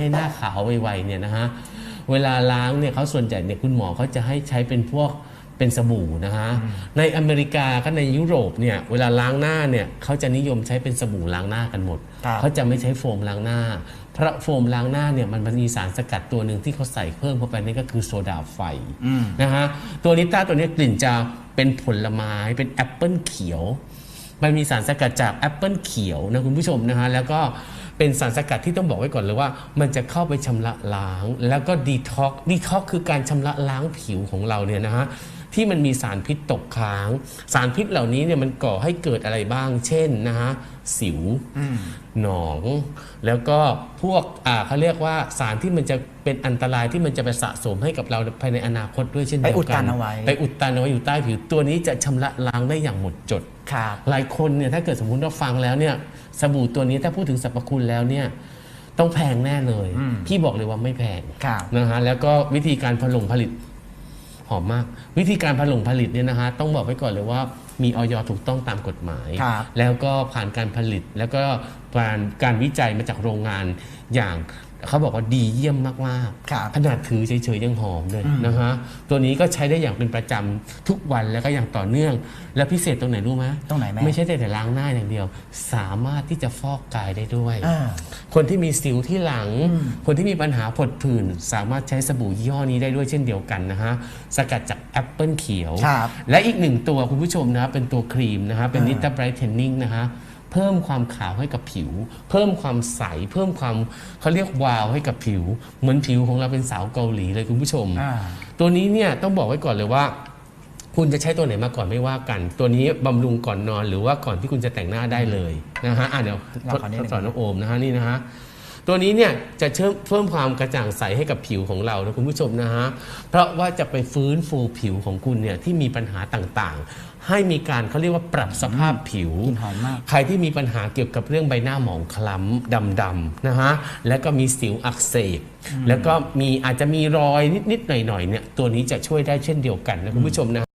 ให้หน้าขาวไวๆเนี่ยนะฮะ เวลาล้างเนี่ยเขาส่วนใหญ่เนี่ยคุณหมอเขาจะให้ใช้เป็นพวกเป็นสบู่นะฮะ ในอเมริกาก็ในยุโรปเนี่ยเวลาล้างหน้าเนี่ยเขาจะนิยมใช้เป็นสบู่ล้างหน้ากันหมด ครับเขาจะไม่ใช้โฟมล้างหน้า เพราะโฟมล้างหน้าเนี่ยมันมันมีสารสกัดตัวหนึ่งที่เขาใส่เพิ่มเข้าไปนั่นก็คือโซดาไฟนะฮะ ตัวลิต้าตัวเนี้ยกลิ่นจะเป็นผลไม้เป็นแอปเปิลเขียว มันมีสารสกัดจากแอปเปิลเขียวนะคุณผู้ชมนะฮะแล้วก็เป็นสารสกัดที่ต้องบอกไว้ก่อนเลยว่า มันจะเข้าไปชำระล้าง แล้วก็ดีท็อกดีท็อกคือการชำระล้างผิวของเราเนี่ยนะฮะ ที่มันมีสารพิษตกค้าง สารพิษเหล่านี้เนี่ยมันก่อให้เกิดอะไรบ้าง เช่นนะฮะสิวหนอง แล้วก็พวกอ่าเขาเรียกว่าสารที่มันจะเป็นอันตรายที่มันจะไปสะสมให้กับเราภายในอนาคตด้วยเช่นเดียวไปอุดกัตันเอาไว้ไปอุดตันเอาไว้อยู่ใต้ผิวตัวนี้จะชำระล้างได้อย่างหมดจดครับหลายคนเนี่ยถ้าเกิดสมมุติว่าฟังแล้วเนี่ยสบู่ตัวนี้ถ้าพูดถึงสรรพคุณแล้วเนี่ยต้องแพงแน่เลย พี่บอกเลยว่าไม่แพงครับนะฮะแล้วก็วิธีการผลงผลิต หอมมาก วิธีการผลงผลิตเนี่ยนะฮะต้องบอกไว้ก่อนเลยว่ามีออยถูกต้องตามกฎหมายครับแล้วก็ผ่านการผลิตแล้วก็ผ่านการวิจัยมาจากโรงงานอย่าง เขาบอกว่าดีเยี่ยมมากครับๆขนาดถือเฉยๆยังหอมเลยนะฮะตัวนี้ก็ใช้ได้อย่างเป็นประจำทุกวันแล้วก็อย่างต่อเนื่อง และพิเศษตรงไหนรู้ไหมตรงไหนแม่ ไม่ใช่แต่แต่ล้างหน้าอย่างเดียว สามารถที่จะฟอกกายได้ด้วย อ่า คนที่มีสิวที่หลัง คนที่มีปัญหาผดผื่น สามารถใช้สบู่ยี่ห้อนี้ได้ด้วยเช่นเดียวกันนะฮะ สกัดจากแอปเปิลเขียว ครับและอีกหนึ่งตัวคุณผู้ชมนะ เป็นตัวครีมนะฮะ เป็นอ่านิตาไบรท์เทนนิ่งนะฮะ เพิ่มความขาวให้กับผิว เพิ่มความใส เพิ่มความเขาเรียกวาวให้กับผิว เหมือนผิวของเราเป็นสาวเกาหลีเลยคุณผู้ชมอ่าตัวนี้เนี่ยต้องบอกไว้ก่อนเลยว่า คุณจะใช้ตัวไหนมาก่อนไม่ว่ากัน ตัวนี้บำรุงก่อนนอนหรือว่าก่อนที่คุณจะแต่งหน้าได้เลยนะฮะอะเดี๋ยวเราขอนิดหนึ่งสอนน้องโอมนะฮะนี่นะฮะตัวนี้เนี่ยจะเชื่อมเพิ่มความกระจ่างใสให้กับผิวของเรานะคุณผู้ชมนะฮะ เพราะว่าจะไปฟื้นฟูผิวของคุณเนี่ยที่มีปัญหาต่างๆ ให้มีการเขาเรียกว่าปรับสภาพผิวกลิ่นหอมมาก ใครที่มีปัญหาเกี่ยวกับเรื่องใบหน้าหมองคล้ำดำๆนะฮะแล้วก็มีสิวอักเสบ แล้วก็มีอาจจะมีรอยนิดๆหน่อยๆเนี่ยตัวนี้จะช่วยได้เช่นเดียวกันนะคุณผู้ชมนะ